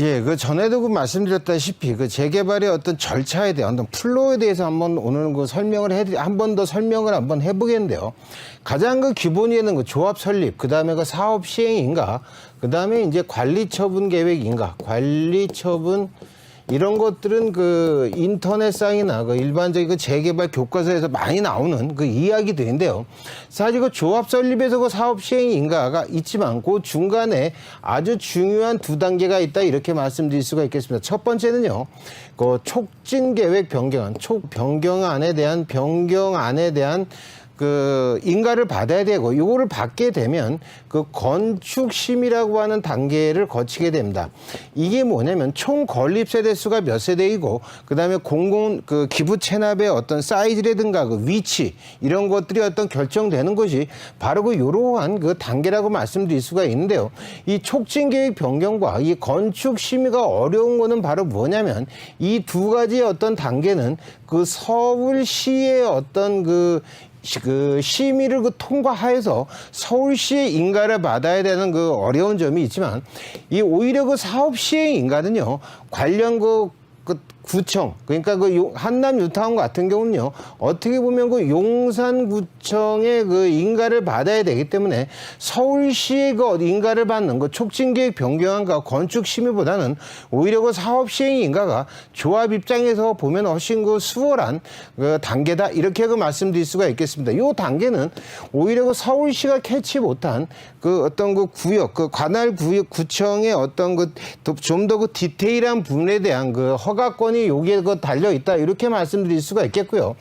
예, 그 전에도 그 말씀드렸다시피 그 재개발의 어떤 절차에 대한 어떤 플로에 대해서 한번 오늘 그 설명을 해, 한번 더 설명을 한번 해보겠는데요. 가장 그 기본에는 그 조합 설립, 그 다음에 그 사업 시행인가, 그 다음에 이제 관리 처분 계획인가, 관리 처분 이런 것들은 그 인터넷상이나 그 일반적인 그 재개발 교과서에서 많이 나오는 그 이야기들인데요. 사실 그 조합 설립에서 그 사업 시행 인가가 있지만 그 중간에 아주 중요한 두 단계가 있다 이렇게 말씀드릴 수가 있겠습니다. 첫 번째는요. 그 촉진 계획 변경안, 촉 변경안에 대한 변경안에 대한 그 인가를 받아야 되고 요거를 받게 되면 그 건축심이라고 하는 단계를 거치게 됩니다. 이게 뭐냐면 총 건립 세대 수가 몇 세대이고 그다음에 공공 그 기부 체납의 어떤 사이즈라든가 그 위치 이런 것들이 어떤 결정되는 것이 바로 그 요러한 그 단계라고 말씀드릴 수가 있는데요. 이 촉진 계획 변경과 이 건축 심의가 어려운 거는 바로 뭐냐면 이 두 가지의 어떤 단계는 그 서울시의 어떤 그 시- 그 심의를 그 통과하여서 서울시의 인가를 받아야 되는 그 어려운 점이 있지만 이 오히려 그 사업 시행 인가는요 관련 그, 그 구청 그러니까 그 용- 한남 유타운 같은 경우는요 어떻게 보면 그 용산구청의 그 인가를 받아야 되기 때문에 서울시의 그 인가를 받는 그 촉진계획 변경안과 건축 심의보다는 오히려 그 사업 시행 인가가 조합 입장에서 보면 훨씬 그 수월한 그 단계다 이렇게 그 말씀드릴 수가 있겠습니다. 이 단계는 오히려 그 서울시가 캐치 못한 그 어떤 그 구역 그 관할 구역 구청의 어떤 그 좀 더그 디테일한 부분에 대한 그 허가권이 여기에 그 달려 있다 이렇게 말씀드릴 수가 있겠고요.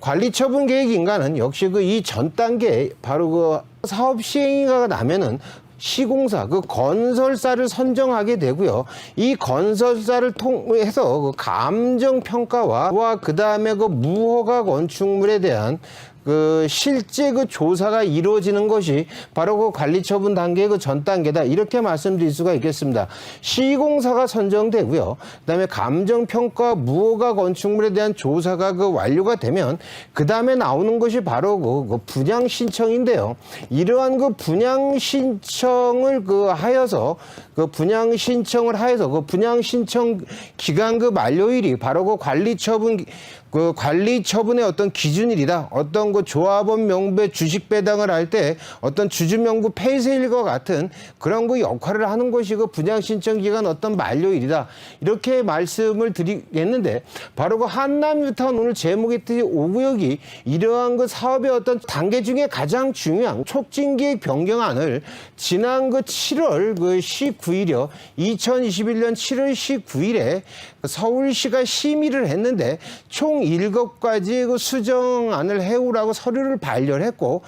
관리 처분 계획 인가는 역시 그 이 전 단계 바로 그 사업 시행인가가 나면은 시공사 그 건설사를 선정하게 되고요. 이 건설사를 통해서 그 감정 평가와 그 다음에 그 무허가 건축물에 대한 그 실제 그 조사가 이루어지는 것이 바로 그 관리 처분 단계의 그 전 단계다 이렇게 말씀드릴 수가 있겠습니다. 시공사가 선정되고요. 그다음에 감정 평가 무허가 건축물에 대한 조사가 그 완료가 되면 그 다음에 나오는 것이 바로 그, 그 분양 신청인데요. 이러한 그 분양 신청을 그 하여서 그 분양 신청을 하여서 그 분양 신청 기간 그 만료일이 바로 그 관리 처분 그 관리 처분의 어떤 기준일이다. 어떤 그 조합원 명부에 주식 배당을 할 때 어떤 주주 명부 폐쇄일과 같은 그런 그 역할을 하는 것이 그 분양 신청 기간 어떤 만료일이다. 이렇게 말씀을 드리겠는데 바로 그 한남 유타운 오늘 제목이 있듯이 5구역이 이러한 그 사업의 어떤 단계 중에 가장 중요한 촉진 계획 변경안을 지난 그 7월 그 19일이요. 2021년 7월 19일에 서울시가 심의를 했는데 총 일곱 가지 그 수정안을 해오라고 서류를 발열했고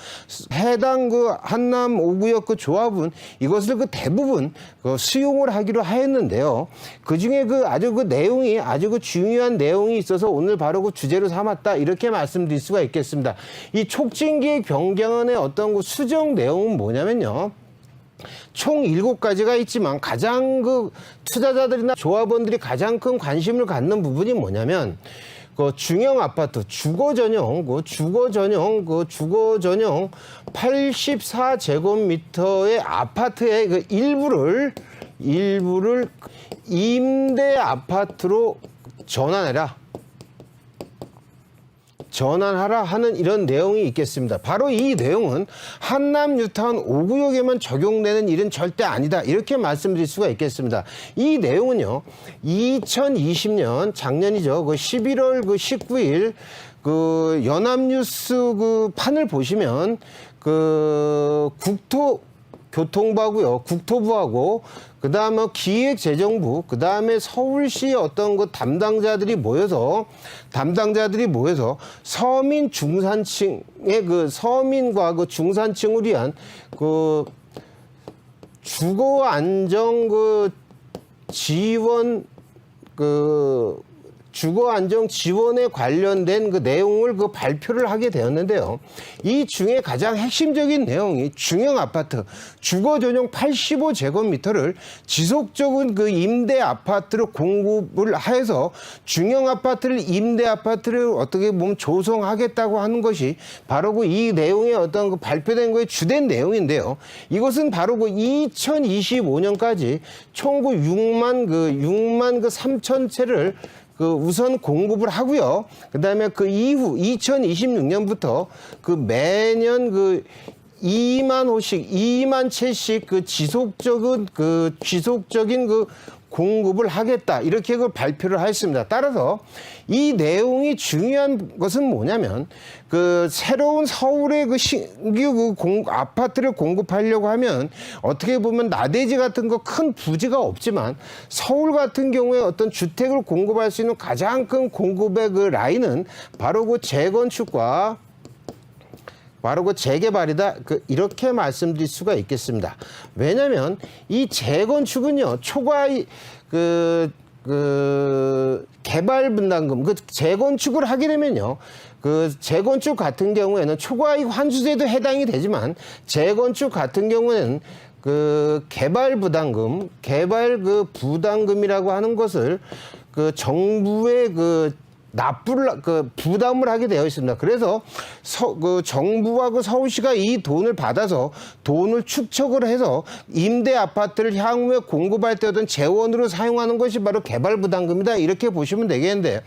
해당 그 한남 5구역 그 조합은 이것을 그 대부분 그 수용을 하기로 하였는데요. 그 중에 그 아주 그 내용이 아주 그 중요한 내용이 있어서 오늘 바로 그 주제로 삼았다 이렇게 말씀드릴 수가 있겠습니다. 이 촉진기획 변경안의 어떤 그 수정 내용은 뭐냐면요. 총 일곱 가지가 있지만 가장 그 투자자들이나 조합원들이 가장 큰 관심을 갖는 부분이 뭐냐면 그 중형 아파트 주거 전용 그 주거 전용 그 주거 전용 84제곱미터의 아파트의 그 일부를 일부를 임대 아파트로 전환해라. 전환하라 하는 이런 내용이 있겠습니다. 바로 이 내용은 한남 뉴타운 5구역에만 적용되는 일은 절대 아니다. 이렇게 말씀드릴 수가 있겠습니다. 이 내용은요. 2020년 작년이죠. 그 11월 그 19일 그 연합뉴스 그 판을 보시면 그 국토 교통부하고요, 국토부하고 그 다음에 기획재정부, 그 다음에 서울시 어떤 그 담당자들이 모여서 담당자들이 모여서 서민 중산층의 그 서민과 그 중산층을 위한 그 주거 안정 그 지원 그 주거 안정 지원에 관련된 그 내용을 그 발표를 하게 되었는데요. 이 중에 가장 핵심적인 내용이 중형 아파트 주거 전용 85제곱미터를 지속적인 그 임대 아파트로 공급을 해서 중형 아파트를 임대 아파트를 어떻게 보면 조성하겠다고 하는 것이 바로 그 이 내용의 어떤 그 발표된 거의 주된 내용인데요. 이것은 바로 그 2025년까지 총그 6만 그 6만 그 3천 채를 그 우선 공급을 하고요. 그다음에 그 이후 2026년부터 그 매년 그 2만 호씩 2만 채씩 그 지속적인 그 지속적인 그 공급을 하겠다 이렇게 그 발표를 하였습니다. 따라서 이 내용이 중요한 것은 뭐냐면 그 새로운 서울의 그 신규 그 공, 아파트를 공급하려고 하면 어떻게 보면 나대지 같은 거 큰 부지가 없지만 서울 같은 경우에 어떤 주택을 공급할 수 있는 가장 큰 공급의 그 라인은 바로 그 재건축과 바로 그 재개발이다. 그 이렇게 말씀드릴 수가 있겠습니다. 왜냐하면 이 재건축은요 초과 그, 그 개발 분담금 그 재건축을 하게 되면요. 그 재건축 같은 경우에는 초과이익 환수세도 해당이 되지만 재건축 같은 경우에는 그 개발 부담금, 개발 그 부담금이라고 하는 것을 그 정부의 그 납부를 그 부담을 하게 되어 있습니다. 그래서 서, 그 정부와 그 서울시가 이 돈을 받아서 돈을 축적을 해서 임대 아파트를 향후에 공급할 때 어떤 재원으로 사용하는 것이 바로 개발 부담금이다 이렇게 보시면 되겠는데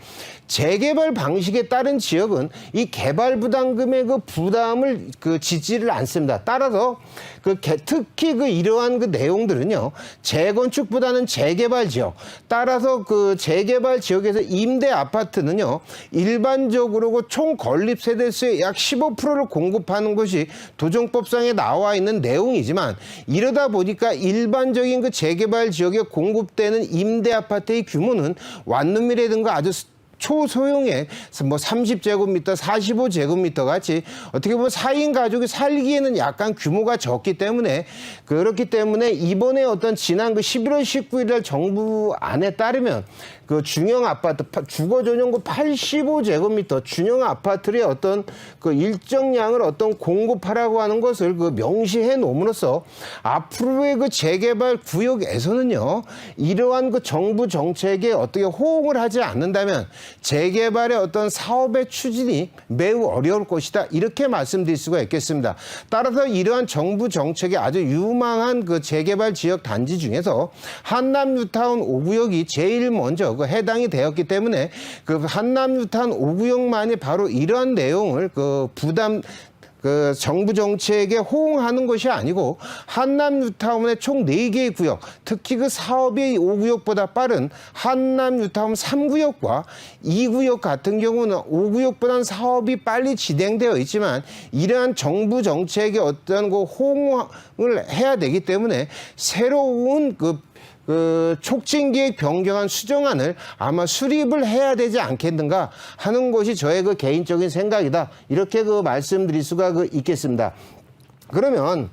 재개발 방식에 따른 지역은 이 개발 부담금의 그 부담을 그 지지를 않습니다. 따라서 그 개- 특히 그 이러한 그 내용들은요 재건축보다는 재개발 지역 따라서 그 재개발 지역에서 임대 아파트는 요. 일반적으로 그 총 건립 세대수의 약 15%를 공급하는 것이 도정법상에 나와 있는 내용이지만 이러다 보니까 일반적인 그 재개발 지역에 공급되는 임대 아파트의 규모는 완룸이라든가 아주 초소형의 뭐 30제곱미터, 45제곱미터 같이 어떻게 보면 4인 가족이 살기에는 약간 규모가 적기 때문에 그렇기 때문에 이번에 어떤 지난 그 11월 19일 날 정부 안에 따르면 그 중형 아파트 파- 주거 전용구 85제곱미터 중형 아파트의 어떤 그 일정량을 어떤 공급하라고 하는 것을 그 명시해 놓음으로써 앞으로의 그 재개발 구역에서는요 이러한 그 정부 정책에 어떻게 호응을 하지 않는다면 재개발의 어떤 사업의 추진이 매우 어려울 것이다 이렇게 말씀드릴 수가 있겠습니다. 따라서 이러한 정부 정책의 아주 유망한 그 재개발 지역 단지 중에서 한남 뉴타운 5구역이 제일 먼저 그 해당이 되었기 때문에 그 한남 뉴타운 5구역만이 바로 이러한 내용을 그 부담 그 정부 정책에 호응하는 것이 아니고 한남 뉴타운의 총 네개의 구역, 특히 그 사업이 5구역보다 빠른 한남 뉴타운 3구역과 2구역 같은 경우는 5구역보다는 사업이 빨리 진행되어 있지만 이러한 정부 정책에 어떤 그 호응을 해야 되기 때문에 새로운 그 그 촉진기획 변경안 수정안을 아마 수립을 해야 되지 않겠는가 하는 것이 저의 그 개인적인 생각이다. 이렇게 그 말씀드릴 수가 그 있겠습니다. 그러면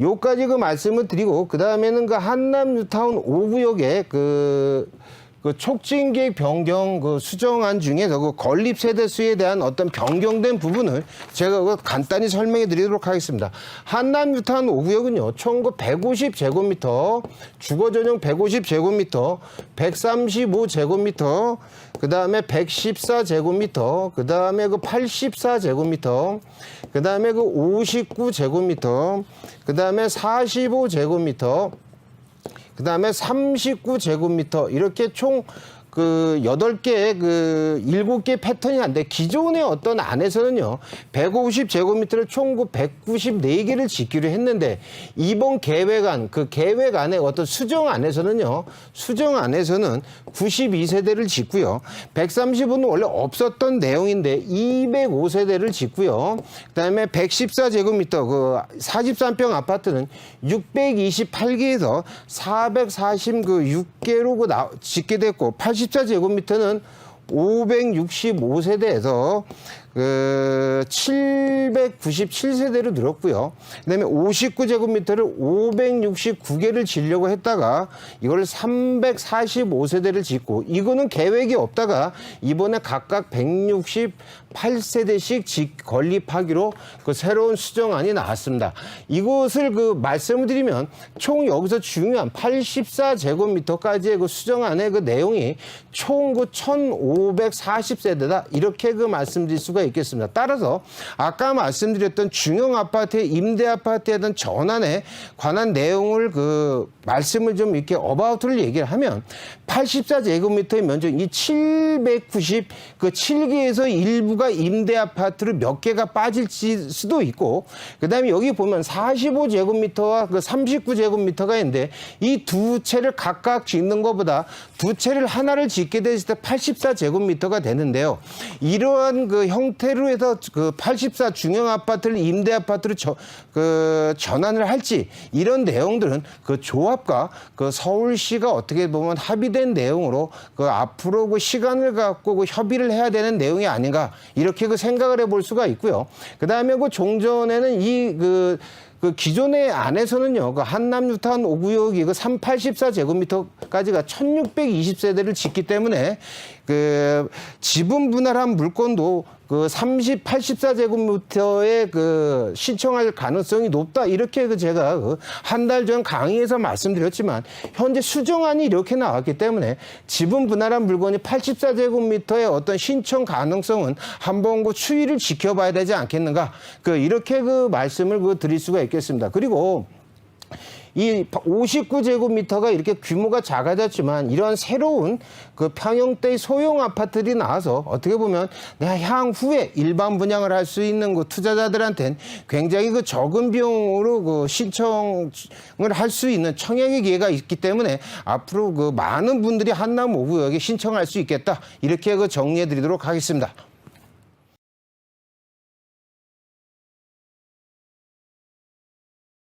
요까지 그 말씀을 드리고 그 다음에는 그 한남 뉴타운 5구역에 그, 그 촉진 계획 변경 그 수정안 중에서 그 건립 세대 수에 대한 어떤 변경된 부분을 제가 그 간단히 설명해 드리도록 하겠습니다. 한남 뉴타운 5구역은요, 총 그 150제곱미터, 주거 전용 150제곱미터, 135제곱미터, 그 다음에 114제곱미터, 그 다음에 그 84제곱미터, 그 다음에 그 59제곱미터, 그 다음에 45제곱미터, 그 다음에 39제곱미터 이렇게 총 그 여덟 개의 그 일곱 개 패턴이 한데 기존의 어떤 안에서는요 150제곱미터를 총그 194개를 짓기로 했는데 이번 계획안 그 계획안의 어떤 수정 안에서는요 수정 안에서는 92세대를 짓고요. 130은 원래 없었던 내용인데 205세대를 짓고요. 그다음에 114제곱미터 그 43평 아파트는 628개에서 446개로 그 나, 짓게 됐고 84제곱미터는 565세대에서 그 797세대로 늘었고요. 그다음에 59제곱미터를 569개를 지려고 했다가 이걸 345세대를 짓고 이거는 계획이 없다가 이번에 각각 168세대씩 직 건립하기로 그 새로운 수정안이 나왔습니다. 이것을 그 말씀을 드리면 총 여기서 중요한 84제곱미터까지의 그 수정안의 그 내용이 총그 1,540세대다 이렇게 그 말씀드릴 수가 있겠습니다. 따라서 아까 말씀드렸던 중형 아파트의 임대 아파트에 대한 전환에 관한 내용을 그 말씀을 좀 이렇게 어바웃을 얘기를 하면 84제곱미터의 면적 이 790 그 7개에서 일부가 임대 아파트로 몇 개가 빠질 수도 있고 그다음에 여기 보면 45제곱미터와 그 39제곱미터가 있는데 이 두 채를 각각 짓는 것보다 두 채를 하나를 짓게 됐을 때 84제곱미터가 되는데요. 이러한 그 형 태로 해서 그 84 중형 아파트를 임대 아파트로 저, 그 전환을 할지 이런 내용들은 그 조합과 그 서울시가 어떻게 보면 합의된 내용으로 그 앞으로 그 시간을 갖고 그 협의를 해야 되는 내용이 아닌가 이렇게 그 생각을 해볼 수가 있고요. 그 다음에 그 종전에는 이그 그 기존의 안에서는요, 그 한남 유탄 5구역이 그 384제곱미터까지가 1620세대를 짓기 때문에 그 지분 분할한 물건도 그 30, 84제곱미터의 그 신청할 가능성이 높다. 이렇게 그 제가 그 한 달 전 강의에서 말씀드렸지만 현재 수정안이 이렇게 나왔기 때문에 지분 분할한 물건이 84제곱미터의 어떤 신청 가능성은 한번 그 추이를 지켜봐야 되지 않겠는가. 그 이렇게 그 말씀을 그 드릴 수가 있겠습니다. 그리고 이 59제곱미터가 이렇게 규모가 작아졌지만 이런 새로운 그 평형대의 소형 아파트들이 나와서 어떻게 보면 내가 향후에 일반 분양을 할 수 있는 그 투자자들한테는 굉장히 그 적은 비용으로 그 신청을 할 수 있는 청약의 기회가 있기 때문에 앞으로 그 많은 분들이 한남 5구역에 신청할 수 있겠다 이렇게 그 정리해 드리도록 하겠습니다.